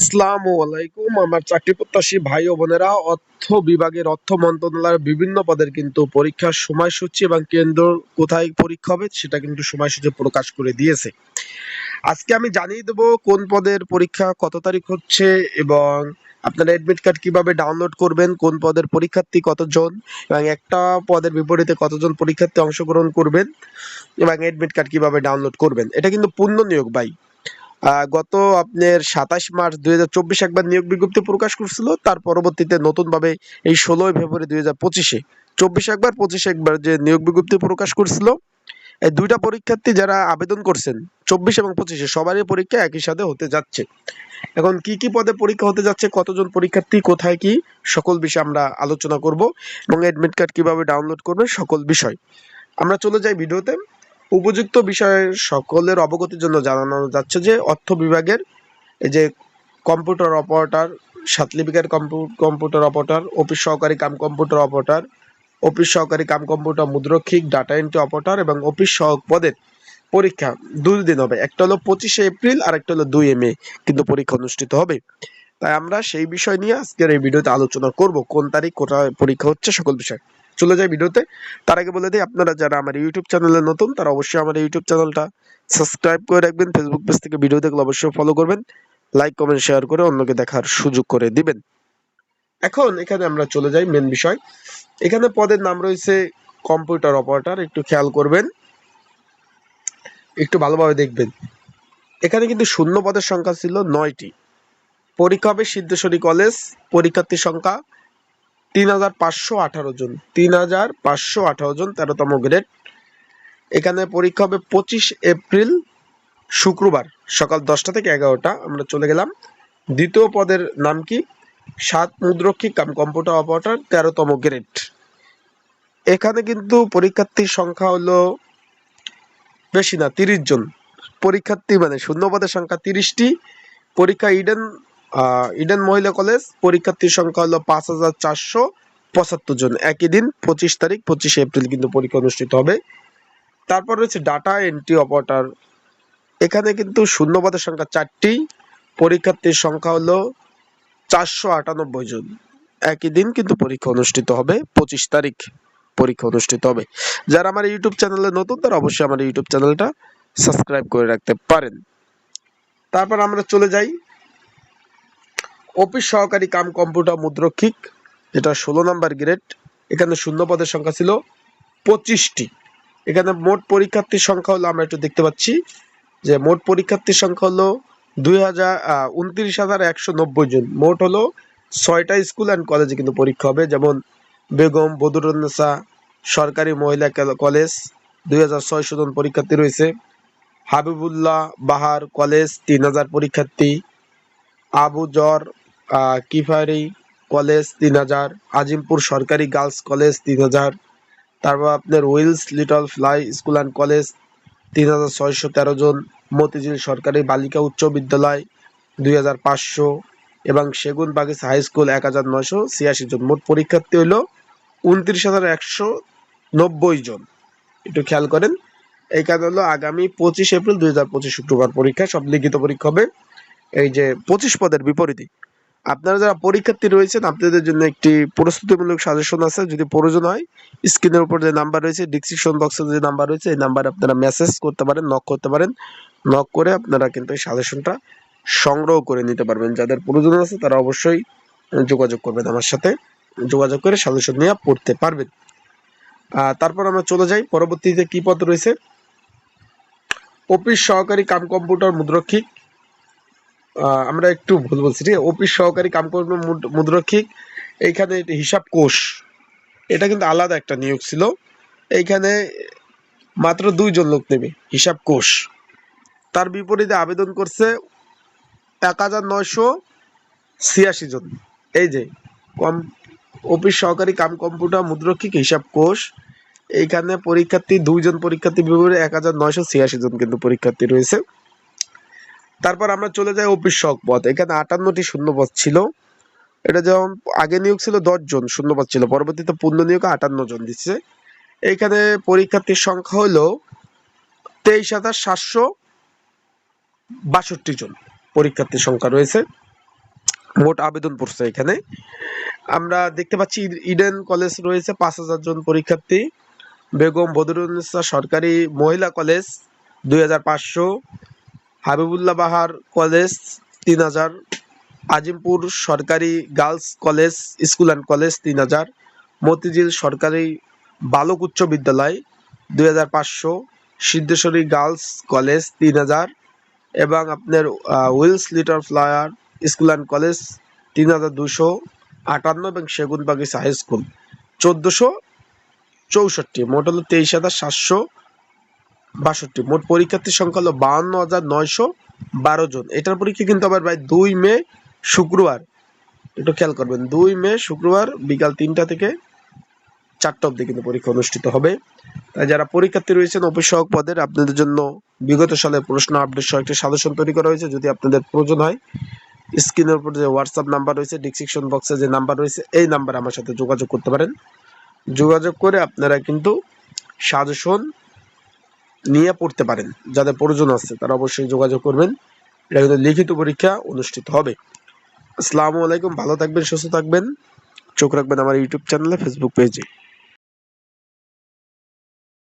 আসসালামু আলাইকুম। আমার চাকরি প্রত্যাশী ভাই ও বোনেরা, অর্থ বিভাগের অর্থ মন্ত্রণালয়ের বিভিন্ন পদের কিন্তু পরীক্ষার সময়সূচি এবং কেন্দ্র কোথায় পরীক্ষা হবে সেটা কিন্তু সময়সূচি প্রকাশ করে দিয়েছে। আজকে আমি জানিয়ে দেবো কোন পদের পরীক্ষা কত তারিখ হচ্ছে এবং আপনারা অ্যাডমিট কার্ড কীভাবে ডাউনলোড করবেন, কোন পদের পরীক্ষার্থী কতজন এবং একটা পদের বিপরীতে কতজন পরীক্ষার্থী অংশগ্রহণ করবেন এবং অ্যাডমিট কার্ড কীভাবে ডাউনলোড করবেন। এটা কিন্তু পূর্ণ নিয়োগ, ভাই। গত আপনার সাতাশ মার্চ দুই হাজার চব্বিশ একবার নিয়োগ বিজ্ঞপ্তি প্রকাশ করছিল। তার পরবর্তীতে নতুনভাবে এই ষোলোই ফেব্রুয়ারি দুই হাজার পঁচিশে চব্বিশ একবার, পঁচিশে একবার যে নিয়োগ বিজ্ঞপ্তি প্রকাশ করছিল, এই দুইটা পরীক্ষার্থী যারা আবেদন করছেন, চব্বিশ এবং পঁচিশে সবারই পরীক্ষা একই সাথে হতে যাচ্ছে। এখন কি কি পদে পরীক্ষা হতে যাচ্ছে, কতজন পরীক্ষার্থী, কোথায় কি, সকল বিষয়ে আমরা আলোচনা করব এবং অ্যাডমিট কার্ড কীভাবে ডাউনলোড করবে সকল বিষয়। আমরা চলে যাই ভিডিওতে। উপযুক্ত বিষয়ে সকলের অবগতির জন্য জানানো যাচ্ছে যে, অর্থ বিভাগের এই যে কম্পিউটার অপারেটর, সাতলিপিকার কম্পিউটার অপারেটর, অফিস সহকারী কাম কম্পিউটার অপারেটর, অফিস সহকারী কাম কম্পিউটার মুদ্রক্ষিক, ডাটা এন্ট্রি অপারেটর এবং অফিস সহক পদের পরীক্ষা দুই দিন হবে। একটা হলো পঁচিশে এপ্রিল আর একটা হলো দুই মে কিন্তু পরীক্ষা অনুষ্ঠিত হবে। তাই আমরা সেই বিষয় নিয়ে আজকের এই ভিডিওতে আলোচনা করব, কোন তারিখ, কোথায় পরীক্ষা হচ্ছে, সকল বিষয়। চলে যাই ভিডিওতে। তার আগে বলে দিই, আপনারা যারা আমার ইউটিউব চ্যানেলে নতুন, তারা অবশ্যই আমার ইউটিউব চ্যানেলটা সাবস্ক্রাইব করে রাখবেন ফেসবুক পেজ থেকে ভিডিও দেখলে অবশ্যই ফলো করবেন। লাইক কমেন্ট শেয়ার করে অন্যকে দেখার সুযোগ করে দিবেন। এখন এখানে আমরা চলে যাই মেন বিষয়। এখানে পদের নাম রয়েছে কম্পিউটার অপারেটর একটু খেয়াল করবেন। একটু ভালোভাবে দেখবেন। এখানে কিন্তু শূন্য পদের সংখ্যা ছিল নয়টি। পরীক্ষা হবে সিদ্ধেশ্বরী কলেজ পরীক্ষার্থীর সংখ্যা তিন হাজার পাঁচশো আঠারো জন। তিন হাজার পাঁচশো আঠারো জন তেরোতম গ্রেড। এখানে পরীক্ষা হবে পঁচিশ এপ্রিল শুক্রবার সকাল দশটা থেকে এগারোটা। আমরা চলে গেলাম। দ্বিতীয় পদের নাম কি? সাত মুদ্রক্ষী কাম কম্পিউটার অপারেটর, তেরোতম গ্রেড। এখানে কিন্তু পরীক্ষার্থীর সংখ্যা হলো বেশি না, তিরিশ জন। পরীক্ষার্থী মানে শূন্য পদের সংখ্যা তিরিশটি। পরীক্ষা ইডেন ইডেন মহিলা কলেজ পরীক্ষার্থীর সংখ্যা হলো পাঁচ হাজার চারশো পঁচাত্তর জন। একই দিন, পঁচিশ তারিখ, পঁচিশে এপ্রিল কিন্তু পরীক্ষা অনুষ্ঠিত হবে। তারপর রয়েছে ডাটা এন্ট্রি অপারেটর এখানে কিন্তু শূন্য পদের সংখ্যা চারটি, পরীক্ষার্থীর সংখ্যা হলো চারশো আটানব্বই জন। একই দিন কিন্তু পরীক্ষা অনুষ্ঠিত হবে, পঁচিশ তারিখ পরীক্ষা অনুষ্ঠিত হবে। যারা আমার ইউটিউব চ্যানেলে নতুন, তারা অবশ্যই আমার ইউটিউব চ্যানেলটা সাবস্ক্রাইব করে রাখতে পারেন। তারপর আমরা চলে যাই অফিস সহকারী কাম কম্পিউটার মুদ্রক্ষিক, যেটা ষোলো নাম্বার গ্রেড, এখানে শূন্য পদের সংখ্যা ছিল পঁচিশটি। এখানে মোট পরীক্ষার্থীর সংখ্যা হলো, আমরা একটু দেখতে পাচ্ছি যে মোট পরীক্ষার্থীর সংখ্যা হলো দুই হাজার উনত্রিশ হাজার একশো নব্বই জন। মোট হলো ছয়টা স্কুল অ্যান্ড কলেজে কিন্তু পরীক্ষা হবে, যেমন বেগম বদরুন্নেসা সরকারি মহিলা কল- কলেজ, দুই হাজার ছয়শো জন পরীক্ষার্থী রয়েছে। হাবিবুল্লাহ বাহার কলেজ, তিন হাজার পরীক্ষার্থী। আবু জর কিফারি কলেজ তিন হাজার, আজিমপুর সরকারি গার্লস কলেজ তিন হাজার, তারপর আপনার Wills Little Flower School and College তিন হাজার ছয়শো তেরো জন, মতিঝিল সরকারি বালিকা উচ্চ বিদ্যালয় দুই হাজার পাঁচশো এবং সেগুন বাগিচা হাই স্কুল এক হাজার নয়শো ছিয়াশি জন। মোট পরীক্ষার্থী হলো উনত্রিশ হাজার একশো নব্বই জন। একটু খেয়াল করেন এই কাজ হলো আগামী পঁচিশ এপ্রিল দুই হাজার পঁচিশ শুক্রবার পরীক্ষা, সব লিখিত পরীক্ষা হবে। এই যে পঁচিশ পদের বিপরীতে। আপনারা যারা পরীক্ষার্থী রয়েছেন, আপনাদের জন্য একটি প্রস্তুতিমূলক সাজেশন আছে। যদি প্রয়োজন হয়, স্ক্রিনের উপর যে নাম্বার রয়েছে ডিসক্রিপশন বক্সে যে নাম্বার রয়েছে, এই নাম্বারে আপনারা মেসেজ করতে পারেন নক করতে পারেন। নক করে আপনারা কিন্তু এই সাজেশনটা সংগ্রহ করে নিতে পারবেন। যাদের প্রয়োজন আছে, তারা অবশ্যই যোগাযোগ করবেন আমার সাথে। যোগাযোগ করে সাজেশন নিয়ে পড়তে পারবেন। তারপর আমরা চলে যাই। পরবর্তীতে কি পদ রয়েছে? অফিস সহকারী কাম কম্পিউটার মুদ্রক্ষিক। আমরা একটু ভুল বলছি, ঠিক? অফিস সহকারী কাম কম্পিউটার মুদ- মুদ্রক্ষিক, এইখানে হিসাব কোষ। এটা কিন্তু আলাদা একটা নিয়োগ ছিল। এইখানে মাত্র দুইজন লোক নেবে, হিসাব কোষ। তার বিপরীতে আবেদন করছে এক হাজার নয়শো ছিয়াশি জন। এই যে, কম অফিস সহকারী কাম কম্পিউটার মুদ্রক্ষিক হিসাব কোষ। এইখানে পরীক্ষার্থী, দুইজন পরীক্ষার্থী বিপরীতে এক হাজার নয়শো ছিয়াশি জন কিন্তু পরীক্ষার্থী রয়েছে। তারপর আমরা চলে যাই অফিস সহক এখানে আটান্নটি শূন্য পদ ছিল। এটা যেমন আগে নিয়োগ ছিল দশ জন শূন্য পদ ছিল, পরবর্তীতে পূর্ণ নিয়োগ আটান্ন জন দিচ্ছে। এইখানে পরীক্ষার্থীর সংখ্যা হলো তেইশ হাজার সাতশো বাষট্টি জন পরীক্ষার্থীর সংখ্যা রয়েছে। মোট আবেদন পড়ছে এখানে। আমরা দেখতে পাচ্ছি ইডেন কলেজ রয়েছে, পাঁচ হাজার জন পরীক্ষার্থী। বেগম বদরুন্নেসা সরকারি মহিলা কলেজ দুই হাজার পাঁচশো। হাবিবুল্লাহ বাহার কলেজ, তিন হাজার। আজিমপুর সরকারি girls college, school and college, তিন হাজার। মতিঝিল সরকারি বালক উচ্চ বিদ্যালয়, দুই হাজার পাঁচশো। সিদ্ধেশ্বরী গার্লস কলেজ, তিন হাজার। এবং আপনার Wills Little Flower School and College, তিন হাজার দুশো আটান্ন এবং সেগুন বাগিচা হাই স্কুল, চোদ্দোশো চৌষট্টি, মোট হলো তেইশ হাজার সাতশো। বাষট্টি। মোট পরীক্ষার্থীর সংখ্যা হলো বাহান্ন হাজার নয়শো বারো জন। এটার পরীক্ষা কিন্তু আবার ভাই দুই মে শুক্রবার। একটু খেয়াল করবেন, দুই মে শুক্রবার বিকাল তিনটা থেকে চারটা অবধি কিন্তু পরীক্ষা অনুষ্ঠিত হবে। তাই যারা পরীক্ষার্থী রয়েছেন সহক পদের আপনাদের জন্য বিগত সালের প্রশ্ন আপডেট সহ একটি সাজেশন তৈরি করা হয়েছে। যদি আপনাদের প্রয়োজন হয়, স্ক্রিনের উপর যে হোয়াটসঅ্যাপ নাম্বার রয়েছে ডিসক্রিপশন বক্সে যে নাম্বার রয়েছে, এই নাম্বারে আমার সাথে যোগাযোগ করতে পারেন। যোগাযোগ করে আপনারা কিন্তু সাজেশন নিয়ে পড়তে পারেন। যাদের প্রয়োজন আছে, তারা অবশ্যই যোগাযোগ করবেন। এটা কিন্তু লিখিত পরীক্ষা অনুষ্ঠিত হবে। আসসালামু আলাইকুম, ভালো থাকবেন, সুস্থ থাকবেন। চোখ রাখবেন আমার ইউটিউব চ্যানেলে ফেসবুক পেজে